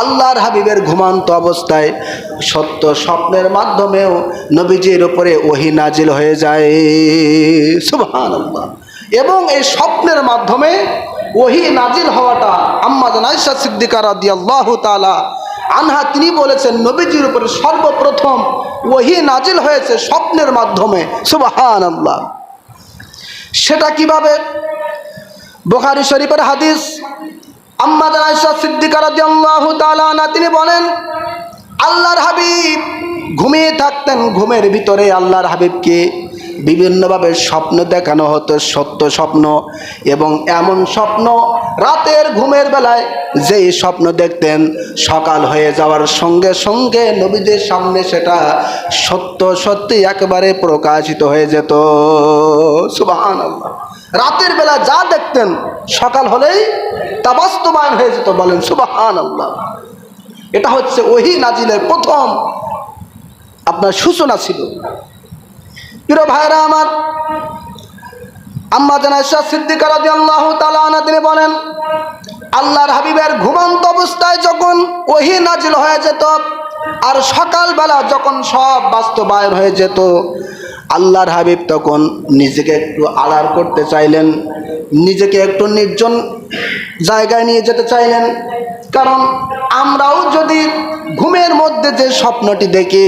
আল্লাহর হাবিবের ঘুমান্ত অবস্থায় সত্য স্বপ্নের মাধ্যমেও নবীজির উপরে ওহি নাজিল হয়ে যায়। সুবহান এবং এই স্বপ্নের মাধ্যমে ওহি নাজিল হওয়াটা আম্মা জানাইশা সিদ্দিকা রাদি আল্লাহ তালা আনহা তিনি বলেছেন, নবীজির উপরে সর্বপ্রথম ওহি নাজিল হয়েছে স্বপ্নের মাধ্যমে। সুবহান আল্লাহ সেটা কীভাবে? বোখারি শরীফের হাদিস আম্মা জানাইশা সিদ্দিকা রাদিয়াল্লাহু তাআলা আনহা, তিনি বলেন, আল্লাহর হাবিব ঘুমিয়ে থাকতেন, ঘুমের ভিতরে আল্লাহর হাবিবকে বিভিন্নভাবে স্বপ্ন দেখানো হতো, সত্য স্বপ্ন এবং এমন স্বপ্ন রাতের ঘুমের বেলায় যেই স্বপ্ন দেখতেন, সকাল হয়ে যাওয়ার সঙ্গে সঙ্গে নবীদের সামনে সেটা সত্য সত্যি একেবারে প্রকাশিত হয়ে যেত। সুবাহান রাতের বেলা যা দেখতেন, সকাল হলেই তা বাস্তবায়ন হয়ে যেত বলেন সুবাহান আল্লাহ এটা হচ্ছে ওহি নাজিলের প্রথম আপনার সূচনা ছিল। প্রিয় ভাইরা আমার, আম্মা জানাইশা সিদ্দিকা রাদিয়াল্লাহু তাআলা আনহা, তিনি বলেন, আল্লাহর হাবিবের ঘুমন্ত অবস্থায় যখন ওহি নাজিল হয়ে যেত আর সকালবেলা যখন সব বাস্তবায়ন হয়ে যেত, আল্লাহর হাবিব তখন নিজেকে একটু আড়ার করতে চাইলেন, নিজেকে একটু নির্জন জায়গায় নিয়ে যেতে চাইলেন। কারণ আমরাও যদি ঘুমের মধ্যে যে স্বপ্নটি দেখি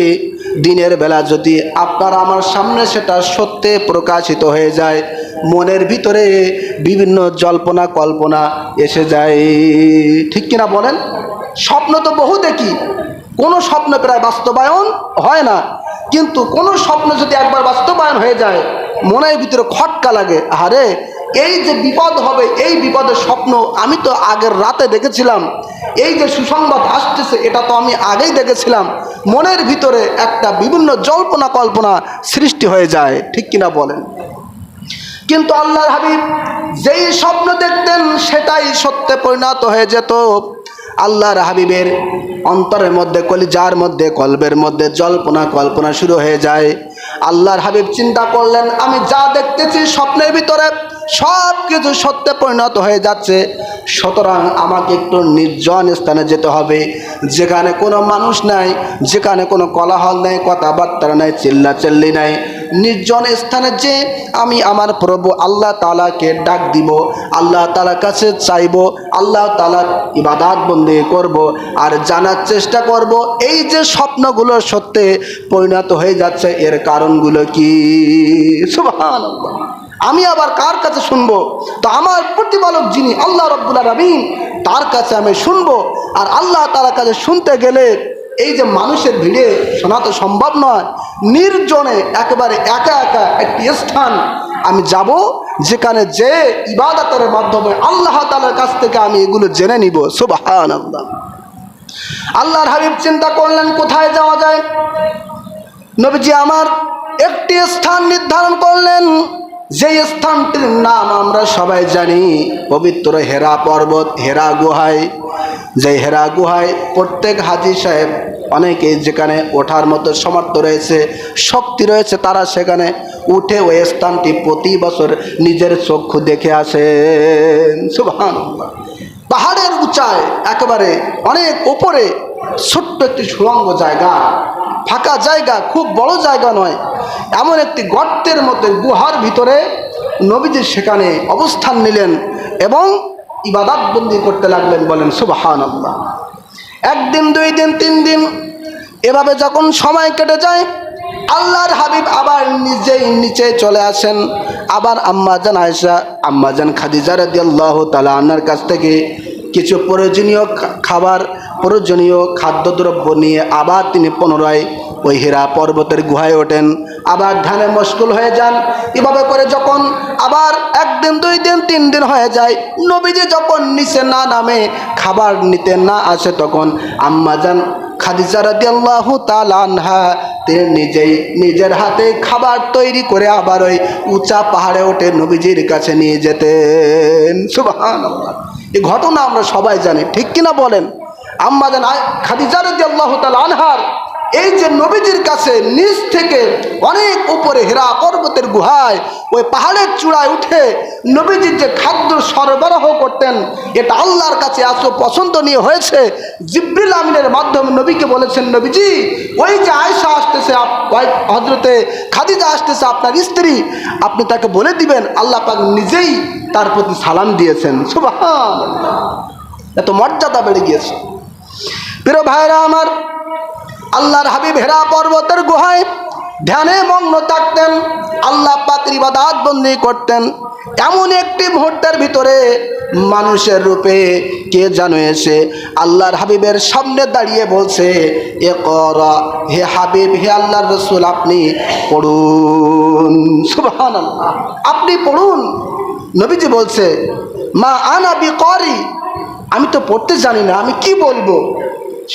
দিনের বেলা যদি আপনার আমার সামনে সেটা সত্যে প্রকাশিত হয়ে যায়, মনের ভিতরে বিভিন্ন জল্পনা কল্পনা এসে যায়। ঠিক কিনা বলেন? স্বপ্ন তো বহু দেখি। কোনো স্বপ্ন প্রায় বাস্তবায়ন হয় না। কিন্তু কোনো স্বপ্ন যদি একবার বাস্তবায়ন হয়ে যায় মনের ভিতরে খটকা লাগে। আরে এই যে বিপদ হবে, এই বিপদের স্বপ্ন আমি তো আগের রাতে দেখেছিলাম। এই যে সুসংবাদ আসতেছে, এটা তো আমি আগেই দেখেছিলাম। মনের ভিতরে একটা বিভিন্ন জল্পনা কল্পনা সৃষ্টি হয়ে যায়, ঠিক কিনা বলেন? কিন্তু আল্লাহর হাবিব যেই স্বপ্ন দেখতেন, সেটাই সত্যে পরিণত হয়ে যেত। আল্লাহর হাবিবের অন্তরের মধ্যে, কলিজার মধ্যে, কলবের মধ্যে জল্পনা কল্পনা শুরু হয়ে যায়। আল্লাহর হাবিব চিন্তা করলেন, আমি যা দেখতেছি স্বপ্নের ভিতরে সব কিছু সত্যে পরিণত হয়ে যাচ্ছে, সুতরাং আমাকে একটু নির্জন স্থানে যেতে হবে। যেখানে কোনো মানুষ নাই, যেখানে কোনো কলাহল নেই, কথাবার্তা নেই চিল্লা চিল্লি নাই। নির্জন স্থানে যে আমি আমার প্রভু আল্লাহ তালাকে ডাক দিব, আল্লাহ তালার কাছে চাইব, আল্লাহ তালার ইবাদাত বন্দি করব আর জানার চেষ্টা করব, এই যে স্বপ্নগুলো সত্যে পরিণত হয়ে যাচ্ছে, এর কারণগুলো কি? আমি আবার কার কাছে শুনব? তো আমার প্রতিপালক যিনি, আল্লাহ রব্বুল আলমিন, তার কাছে আমি শুনব। আর আল্লাহ তার কাছে শুনতে গেলে এই যে মানুষের ভিড়ে শোনা তো সম্ভব নয়, নির্জনে একেবারে একা একা একটি স্থান আমি যাব, যেখানে যে ইবাদতের মাধ্যমে আল্লাহ তালার কাছ থেকে আমি এগুলো জেনে নিব। সুবাহান আল্লাহ আল্লাহর হাবিব চিন্তা করলেন, কোথায় যাওয়া যায়? নবীজি আমার একটি স্থান নির্ধারণ করলেন যে স্থানটির নাম আমরা সবাই জানি, পবিত্র হেরা পর্বত, হেরা গুহায়। যে হেরা গুহায় প্রত্যেক হাজি সাহেব অনেকে যেখানে ওঠার মতো সমর্থ রয়েছে, শক্তি রয়েছে, তারা সেখানে উঠে ওই স্থানটি প্রতি বছর নিজের চক্ষু দেখে আসেন। সুবহান পাহাড়ের উঁচায়, একেবারে অনেক উপরে, ছোট্ট একটি সুরঙ্গ জায়গা। ফাঁকা জায়গা, খুব বড় জায়গা নয়, এমন একটি গর্তের মধ্যে গুহার ভিতরে নবীজি সেখানে অবস্থান নিলেন এবং ইবাদাত বন্দি করতে লাগলেন, বলেন সুবাহান আল্লাহ একদিন, দুই দিন, তিন দিন, এভাবে যখন সময় কেটে যায়, আল্লাহর হাবিব আবার নিজেই নিচে চলে আসেন। আবার আম্মাজান আয়সা আম্মাজান খাদিজা রাদি আল্লাহ তালা আন্নার কাছ থেকে কিছু প্রয়োজনীয় খাবার, প্রয়োজনীয় খাদ্যদ্রব্য নিয়ে আবার তিনি পুনরায় ওই হীরা পর্বতের গুহায় ওঠেন। আবার ধ্যানে মশগুল হয়ে যান। এভাবে করে যখন আবার একদিন, দুই দিন, তিন দিন হয়ে যায়, নবীজি যখন নিচে না নামে, খাবার নিতে না আসে তখন আম্মাজান খাদিজা রাদিয়াল্লাহু তাআলা আনহা, তিনি নিজেই নিজের হাতে খাবার তৈরি করে আবার ওই উঁচা পাহাড়ে ওঠে নবীজির কাছে নিয়ে যেতেন। সুবহানাল্লাহ। এই ঘটনা আমরা সবাই জানি। ঠিক কিনা বলেন? আম্মা আম্মাজান খাদিজা রাদিয়াল্লাহু তাআলা আনহার এই যে নবীজির কাছে নিচ থেকে অনেক উপরে হেরা পর্বতের গুহায়, ওই পাহাড়ের চূড়ায় উঠে নবীজির যে খাদ্য সরবরাহ করতেন, এটা আল্লাহর কাছে এত পছন্দনীয় হয়েছে। জিব্রিল আমিনের মাধ্যমে নবীকে বলেছেন, নবীজি, ওই যে আয়সা আসতেছে হজরতে খাদিজা আসতেছে আপনার স্ত্রী, আপনি তাকে বলে দিবেন, আল্লাহ পাক নিজেই তার প্রতি সালাম দিয়েছেন। সুবহান এত মর্যাদা বেড়ে গিয়েছে। প্রিয় ভাইরা আমার আল্লাহর হাবিব হেরা পর্বতের গুহায় ধ্যানে মগ্ন থাকতেন, আল্লাহ পাকের ইবাদাত বন্দি করতেন। এমন একটি মুহূর্তের ভিতরে মানুষের রূপে কে জানো এসে আল্লাহর হাবিবের সামনে দাঁড়িয়ে বলছে এ কর হে হাবিব, হে আল্লাহর রসুল, আপনি পড়ুন। সুবহান আপনি পড়ুন। নবীজি বলছে, মা আনাবি করি আমি তো পড়তে জানি না, আমি কি বলব?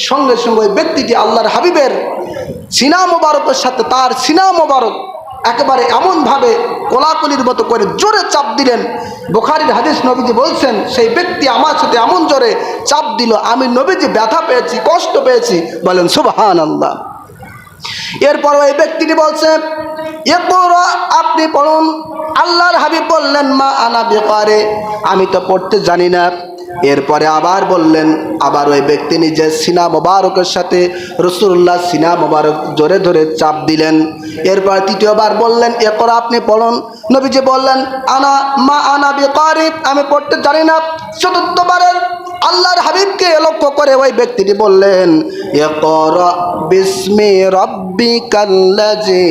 সঙ্গে সঙ্গে ওই ব্যক্তিটি আল্লাহর হাবিবের সিনা মোবারকের সাথে তার সিনা মোবারক একেবারে এমনভাবে কোলাকুলির মতো করে জোরে চাপ দিলেন। বোখারির হাদিস নবীজি বলছেন, সেই ব্যক্তি আমার সাথে এমন জোরে চাপ দিল, আমি নবীজি ব্যথা পেয়েছি, কষ্ট পেয়েছি। বলেন সুবহান আল্লাহ এরপর ওই ব্যক্তিটি বলছে এরপর আপনি পড়ুন আল্লাহর হাবিব বললেন, মা আনা বেকারে, আমি তো পড়তে জানি না। এরপরে আবার বললেন, আবার ওই ব্যক্তি নিজের সিনা মোবারকের সাথে রসুল্লাহ সিনা মোবারক জোরে ধরে চাপ দিলেন। এরপর তৃতীয়বার বললেন, এ করা আপনি পড়ুন নবীজি বললেন, আনা মা আনা বেকারে আমি পড়তে জানি না। চতুর্থবারের আল্লাহর হাবিবকে লক্ষ্য করে ওই ব্যক্তিটি বললেন বিসমি রাব্বিকাল্লাযী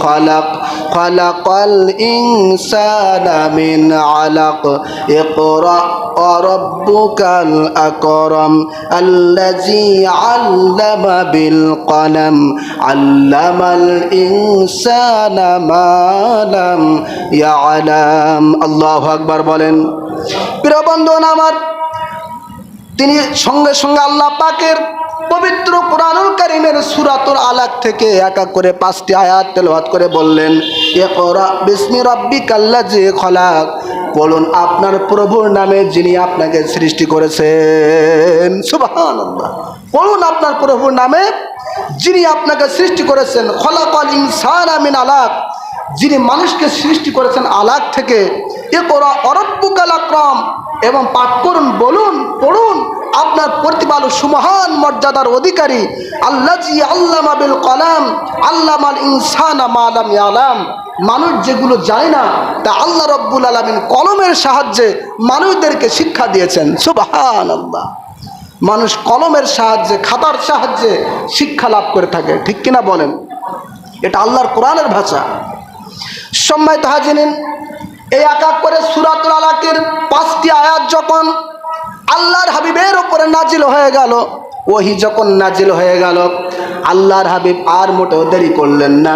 খালাক, খালাকাল ইনসানা মিন আলাক, ইকরা রাব্বুকাল আকরাম, আল্লাযী আল্লামা বিল কলম, আল্লামাল ইনসানা মা লাম ইয়ালাম। আল্লাহু আকবার বলেন। প্রিয় আমার তিনি সঙ্গে সঙ্গে আল্লাহ পাকের পবিত্র কোরআনুল কারিমের সুরাতুল আলাক থেকে এক করে পাঁচটি আয়াত তেলাওয়াত করে বললেন, ইকরা বিসমি যে খলাক। বলুন, আপনার প্রভুর নামে যিনি আপনাকে সৃষ্টি করেছেন, সুবহানাল্লাহ। বলুন, আপনার প্রভুর নামে যিনি আপনাকে সৃষ্টি করেছেন, খলাকাল ইনসান আমিন আলাক। যিনি মানুষকে সৃষ্টি করেছেন আলাক থেকে এ করা অরব্বুকাল আক্রম। এবং পাঠ করুন, বলুন, পড়ুন। আপনার প্রতিপালক সুমহান মর্যাদার অধিকারী। আল্লাহ জি আল্লাহ বিল কলাম আল্লাহ আল ইনসান আলাম আলাম মানুষ যেগুলো জানে না, তা আল্লাহ রব্বুল আলমিন কলমের সাহায্যে মানুষদেরকে শিক্ষা দিয়েছেন। সুবাহান আল্লাহ মানুষ কলমের সাহায্যে, খাতার সাহায্যে শিক্ষা লাভ করে থাকে। ঠিক কিনা বলেন? এটা আল্লাহর কোরআনের ভাষা। সম্মানিত হাজিনিন এই এক এক করে সুরাতুল আলাকের পাঁচটি আয়াত যখন আল্লাহর হাবিবের ওপরে নাজিল হয়ে গেল, ওহি যখন নাজিল হয়ে গেল, আল্লাহর হাবিব আর মোটেও দেরি করলেন না।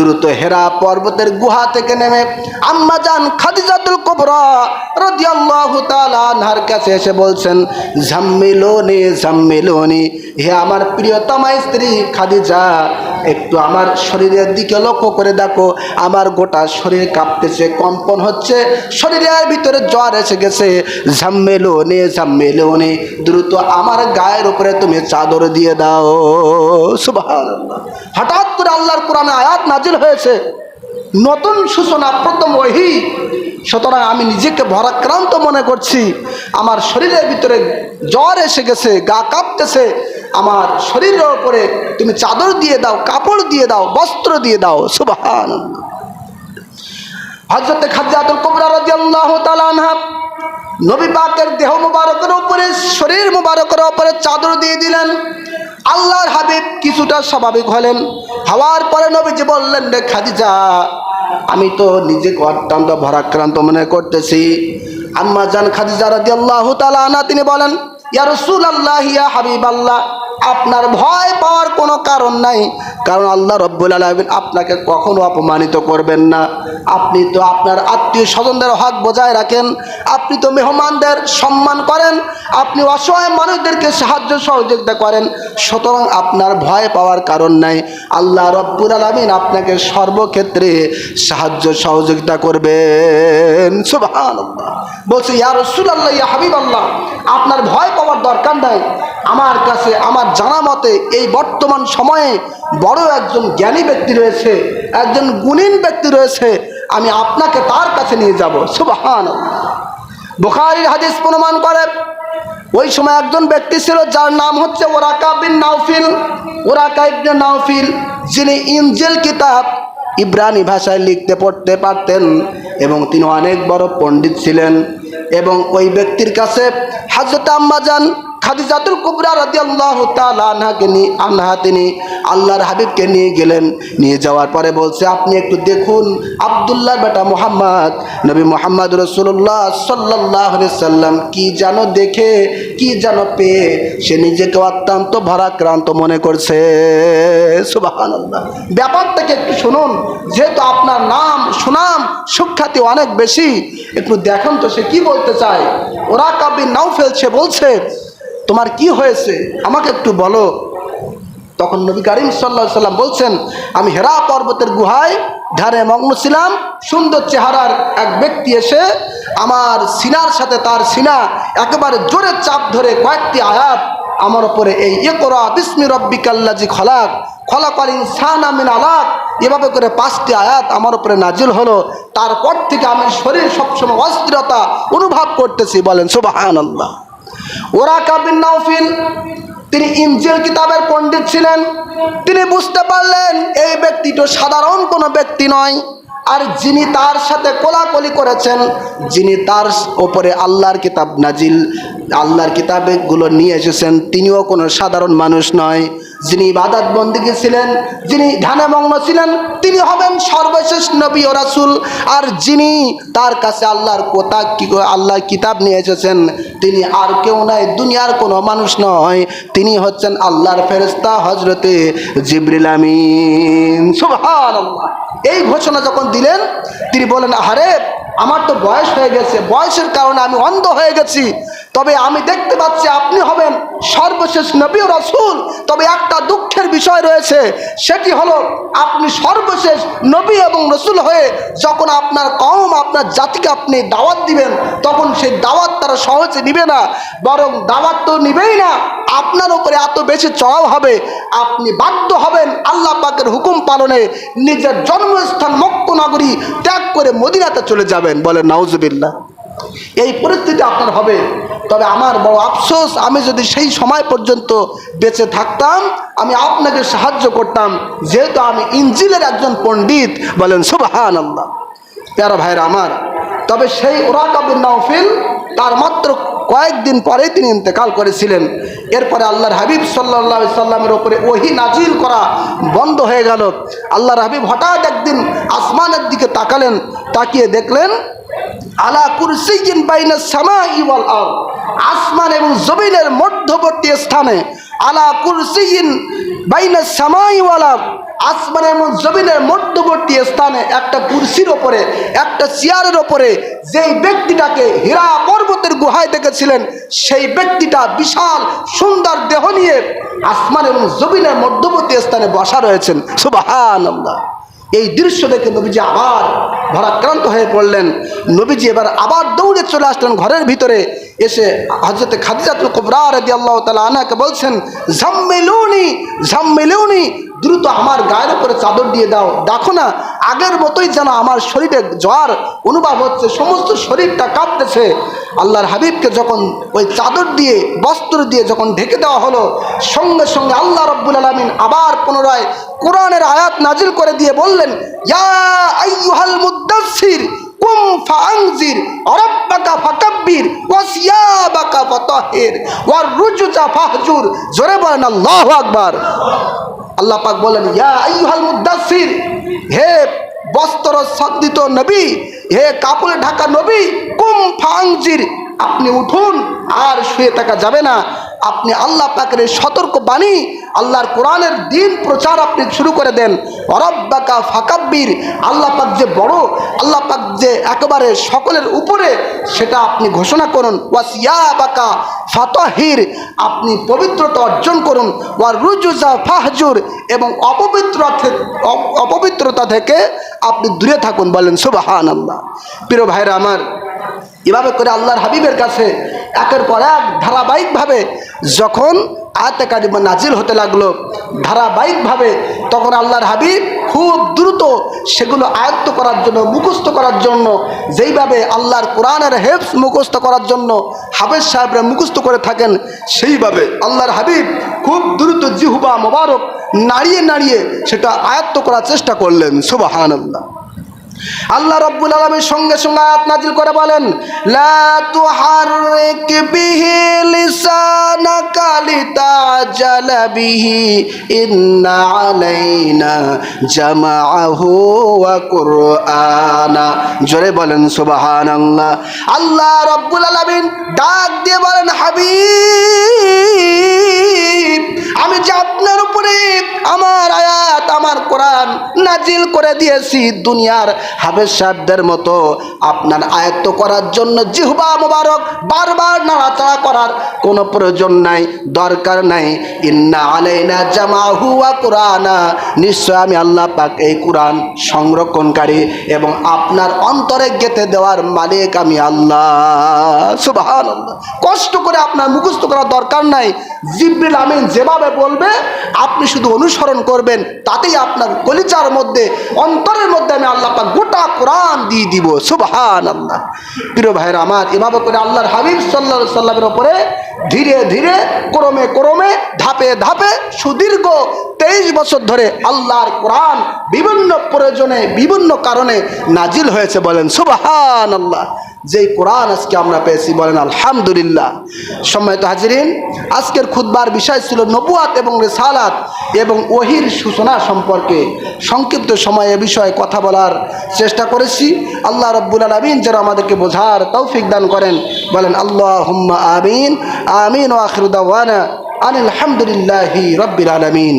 দ্রুত হেরা পর্বতের গুহা থেকে নেমে আম্মা যান খাদিজাতুল কুবরা কাছে এসে বলছেন ঝাম্মিলোনি ঝাম্মিলোনি হে আমার প্রিয়তমা স্ত্রী খাদিজা, একটু আমার শরীরের দিকে লক্ষ্য করে দেখো। আমার গোটা শরীর কাঁপতেছে, কম্পন হচ্ছে, শরীরের ভিতরে জ্বর এসে গেছে। ঝাম্মেলো নে ঝাম্মেলো নে দ্রুত আমার গায়ের উপরে তুমি চাদর দিয়ে দাও। সুবাহ হঠাৎ করে আল্লাহর কোরআনে আয়াত নাজিল হয়েছে। নতুন সূচনা, প্রথম ওহি সুতরাং আমি নিজেকে ভরাক্রান্ত মনে করছি। আমার শরীরের ভিতরে জ্বর এসে গেছে, গা কাঁপতেছে। আমার শরীরের ওপরে তুমি চাদর দিয়ে দাও, কাপড় দিয়ে দাও, বস্ত্র দিয়ে দাও। সুবাহান হজরতে খাদ্যাতুল কবরা রাদিয়াল্লাহু তাআলা আনহা নবী পাকের দেহ মোবারকের উপরে, শরীর মোবারকের উপরে চাদর দিয়ে দিলেন। আল্লাহর হাবিব কিছুটা স্বাভাবিক হলেন। হওয়ার পরে নবীজি বললেন, রে খাদিজা, আমি তো নিজেকে অত্যন্ত ভরাক্রান্ত মনে করতেছি। আম্মা জান খাদিজা রাদিয়াল্লাহু তাআলা আনহা, তিনি বলেন, ইয়া রাসূলুল্লাহ, ইয়া হাবিব আল্লাহ আপনার ভয় পাওয়ার কোনো কারণ নাই, কারণ আল্লাহ রব্বুল আলমিন আপনাকে কখনো অপমানিত করবেন না। আপনি তো আপনার আত্মীয় স্বজনদের হক বজায় রাখেন, আপনি তো মেহমানদের সম্মান করেন, আপনি অসহায় মানুষদেরকে সাহায্য সহযোগিতা করেন সুতরাং আপনার ভয় পাওয়ার কারণ নাই। আল্লাহ রব্বুল আলমিন আপনাকে সর্বক্ষেত্রে সাহায্য সহযোগিতা করবেন। সুবহান বলছে, ইয়া রসুল আল্লাহ ইয়া হাবিব আল্লাহ আপনার ভয় পাওয়ার দরকার নাই। আমার কাছে, আমার জানা মতে এই বর্তমান সময়ে বড় একজন জ্ঞানী ব্যক্তি রয়েছে, একজন গুণীন ব্যক্তি রয়েছে। আমি আপনাকে তার কাছে নিয়ে যাব। সুবহান বুখারির হাদিস প্রমাণ করে ওই সময় একজন ব্যক্তি ছিল যার নাম হচ্ছে ওরাকা বিন নাউফিল ওরাকা ইবনে নাউফিল যিনি ইঞ্জেল কিতাব ইব্রানি ভাষায় লিখতে পড়তে পারতেন এবং তিনি অনেক বড় পণ্ডিত ছিলেন এবং ওই ব্যক্তির কাছে হাজরত আম্মাজান খাদিজাতুল কুবরা রাদিয়াল্লাহু তাআলা আনহাকে নিয়ে আনহা তিনি আল্লাহর হাবিবকে নিয়ে গেলেন। নিয়ে যাওয়ার পরে বলছে, আপনি একটু দেখুন, আব্দুল্লাহ বেটা মোহাম্মদ, নবী মোহাম্মদ রসুল্লাহ সাল্লাহ সাল্লাম কি যেন দেখে, কি যেন পেয়ে, সে নিজেকে অত্যন্ত ভরাক্রান্ত মনে করছে। সুবাহান ব্যাপারটাকে একটু শুনুন, যেহেতু আপনার নাম, সুনাম, সুখ্যাতি অনেক বেশি, একটু দেখুন তো সে কি বলতে চায়। ওরা কাব্যি নাও ফেলছে বলছে তোমার কি হয়েছে? আমাকে একটু বলো। তখন নবী করিম সাল্লাহ সাল্লাম বলছেন, আমি হেরা পর্বতের গুহায় ধারে মগ্ন ছিলাম। সুন্দর চেহারার এক ব্যক্তি এসে আমার সিনার সাথে তার সিনা একেবারে জোরে চাপ ধরে কয়েকটি আয়াত আমার ওপরে এই একরা বিস্মি রব্বিকাল্লাজি খলাক, খলাকাল ইনসান আমিন আলাক, এভাবে করে পাঁচটি আয়াত আমার উপরে নাজিল হলো। তারপর থেকে আমি শরীর সবসময় অস্থিরতা অনুভব করতেছি। বলেন সুবাহান আল্লাহ ওরা কাবিন নাউফিল তিনি ইঞ্জেল কিতাবের পণ্ডিত ছিলেন। তিনি বুঝতে পারলেন এই ব্যক্তিটা সাধারণ কোনো ব্যক্তি নয়, আর যিনি তার সাথে কোলাকলি করেছেন, যিনি তার ওপরে আল্লাহর কিতাব নাজিল, আল্লাহর কিতাবগুলো নিয়ে এসেছেন, তিনিও কোনো সাধারণ মানুষ নয়। যিনি ইবাদত বন্দিকে ছিলেন, যিনি ধ্যানে মগ্ন ছিলেন, তিনি হবেন সর্বশেষ নবী ও রাসুল। আর যিনি তার কাছে আল্লাহর কোথা কি আল্লাহর কিতাব নিয়ে এসেছেন, তিনি আর কেউ নয় দুনিয়ার কোনো মানুষ নয়। তিনি হচ্ছেন আল্লাহর ফেরেস্তা হজরতে জিবরিল আমিন। এই ঘোষণা যখন দিলেন, তিনি বলেন আরে আমার তো বয়স হয়ে গেছে। বয়সের কারণে আমি অন্ধ হয়ে গেছি। তবে আমি দেখতে পাচ্ছি আপনি হবেন সর্বশেষ নবী রাসূল। তবে একটা দুঃখের বিষয় রয়েছে, সেটি হলো আপনি সর্বশেষ নবী এবং রসুল হয়ে যখন আপনার কম আপনার জাতিকে আপনি দাওয়াত দিবেন, তখন সেই দাওয়াত তারা সহজে নিবে না, বরং দাওয়াত তো নিবেই না। আপনার উপরে এত বেশি চড়াও হবে, আপনি বাধ্য হবেন আল্লাহ পাকের হুকুম পালনে নিজের জন্মস্থান মক্ক নগরী ত্যাগ করে মদিনাতে চলে যাবেন বলে নাউজুবিল্লাহ। এই পরিস্থিতি আপনার হবে। তবে আমার বড় আফসোস, আমি যদি সেই সময় পর্যন্ত বেঁচে থাকতাম, আমি আপনাকে সাহায্য করতাম। যেহেতু আমি ইঞ্জিলের একজন পণ্ডিত, বলেন সুবাহান আল্লাহ প্যারা ভাইরা আমার, তবে সেই ওরাকাবুল নাওফিল তার মাত্র কয়েকদিন পরে তিনি ইন্তেকাল করেছিলেন। এরপরে আল্লাহর হাবিব সাল্লাহ সাল্লামের ওপরে ওহি নাজিল করা বন্ধ হয়ে গেল। আল্লাহর হাবিব হঠাৎ একদিন আসমানের দিকে তাকালেন, তাকিয়ে দেখলেন, আলা কুরসিজিন বাইনা সামা ইওয়াল আর আসমান এবং জমিনের মধ্যবর্তী স্থানে, আলা কুরসিজিন বাইনা সামা আর আসমান এবং জমিনের মধ্যবর্তী স্থানে একটা কুরসির ওপরে, একটা চেয়ারের ওপরে যেই ব্যক্তিটাকে হীরা পর্বতের গুহায় দেখেছিলেন, সেই ব্যক্তিটা বিশাল, সুন্দর দেহ নিয়ে আসমান এবং জমিনের মধ্যবর্তী স্থানে বসা রয়েছেন। সুবাহান এই দৃশ্য দেখে নবীজি আবার ভরাক্রান্ত হয়ে পড়লেন। নবীজি এবার আবার দৌড়ে চলে আসলেন ঘরের ভিতরে। এসে হজরত খাদিজাতুল কুবরা আল্লাহ তালা আনাকে বলছেন ঝাম্মেলুনি ঝাম্মেলুনি দ্রুত আমার গায়ের উপরে চাদর দিয়ে দাও। দেখো না, আগের মতোই যেন আমার শরীরে জ্বর অনুভব হচ্ছে, সমস্ত শরীরটা কাঁপতেছে। আল্লাহর হাবিবকে যখন ওই চাদর দিয়ে, বস্ত্র দিয়ে যখন ঢেকে দেওয়া হলো, সঙ্গে সঙ্গে আল্লাহ রব্বুল আলমিন আবার পুনরায় কোরআনের আয়াত নাজিল করে দিয়ে বললেন, ইয়া আইয়ুহাল মুদ্দাসসির কুম ফাআনজির রাব্বাকা ফাকাব্বির ওয়া সিয়াবাকা ফাতাহির ওয়ার রুজুজা ফাহজুর। জোরে বলেন, আল্লাহু আকবার। আল্লাহ পাক বলেন, ইয়া আইয়ুহাল মুদ্দাসসির হে বস্ত্র সদ্দিত নবী, হে কাপড়ে ঢাকা নবী, কুম ফাংজির আপনি উঠুন আর শুয়ে থাকা যাবে না। আপনি আল্লাহ পাকের সতর্ক বাণী, আল্লাহর কোরআনের দিন প্রচার আপনি শুরু করে দেন। অরব্বাকা ফাকাব্বির, আল্লাহ পাক যে বড়, আল্লাহ পাক যে একেবারে সকলের উপরে, সেটা আপনি ঘোষণা করুন। ওয়াসিয়া বাকা ফাতহির, আপনি পবিত্রতা অর্জন করুন। ওয়া রুজুজা ফাহজুর, এবং অপবিত্র অপবিত্রতা থেকে আপনি দূরে থাকুন বলেন সুবাহান আল্লাহ প্রিয় ভাইরা আমার এভাবে করে আল্লাহর হাবিবের কাছে একের পর এক ধারাবাহিকভাবে যখন আয়াতে কারিমা নাজিল হতে লাগল, ধারাবাহিকভাবে তখন আল্লাহর হাবিব খুব দ্রুত সেগুলো আয়ত্ত করার জন্য, মুখস্থ করার জন্য, যেইভাবে আল্লাহর কোরআনের হেফস মুখস্থ করার জন্য হাফেজ সাহেবরা মুখস্থ করে থাকেন, সেইভাবে আল্লাহর হাবিব খুব দ্রুত জিহুবা মোবারক নাড়িয়ে নাড়িয়ে সেটা আয়ত্ত করার চেষ্টা করলেন। সুবাহান আল্লাহ আল্লাহ রব্বুল আলমীর সঙ্গে সঙ্গে আয়াত নাজিল করে বলেন লা তুহাররিক বিহি লিসানাকা জোরে বলেন, সুবহানাল্লাহ। আল্লাহ রব্বুল আলামিন ডাক দিয়ে বলেন আমি যে আপনার উপরে আমার আয়াত, আমার কোরআন নাজিল করে দিয়েছি দুনিয়ার হাফেজ সাহেবদের মতো, আপনার আয়ত্ত করার জন্য জিহবা মোবারক বারবার নাড়াচাড়া করার কোনো প্রয়োজন নাই, দরকার নাই। ইন্না আলাইনা জামা হুয়া কোরআনা। নিশ্চয় আমি আল্লাহ পাক এই কোরআন সংরক্ষণকারী এবং আপনার অন্তরে গেতে দেওয়ার মালিক আমি আল্লাহ। সুবাহান কষ্ট করে আপনার মুখস্থ করার দরকার নাই। জিব্রিল আমিন যেভাবে বলবে, আপনি শুধু অনুসরণ করবেন, তাতেই আপনার কলিচার মধ্যে, অন্তরের মধ্যে আমি আল্লাহ পাক গোটা কোরআন দিয়ে দিব। সুবহান আল্লাহ প্রিয় ভাইরা আমার, এভাবে করে আল্লাহর হাবিব সাল্লাহ সাল্লামের ওপরে ধীরে ধীরে, ক্রমে ক্রমে, ধাপে ধাপে সুদীর্ঘ তেইশ বছর ধরে আল্লাহর কোরআন বিভিন্ন প্রয়োজনে, বিভিন্ন কারণে নাজিল হয়েছে বলেন সুবাহান আল্লাহ যেই কোরআন আজকে আমরা পেয়েছি বলেন, আলহামদুলিল্লাহ। সম্মানিত হাজিরিন, আজকের খুদবার বিষয় ছিল নবুয়াত এবং রেসালাত এবং ওহির সূচনা সম্পর্কে সংক্ষিপ্ত সময়ে বিষয়ে কথা বলার চেষ্টা করেছি। আল্লাহ রব্বুল আলমিন যেন আমাদেরকে বোঝার তৌফিক দান করেন। বলেন আল্লাহ হুম্মা আমিন। আমিন ও আখরুদ্দাওয়ানা আনিল আলহামদুলিল্লাহি রব্বিল আলমিন।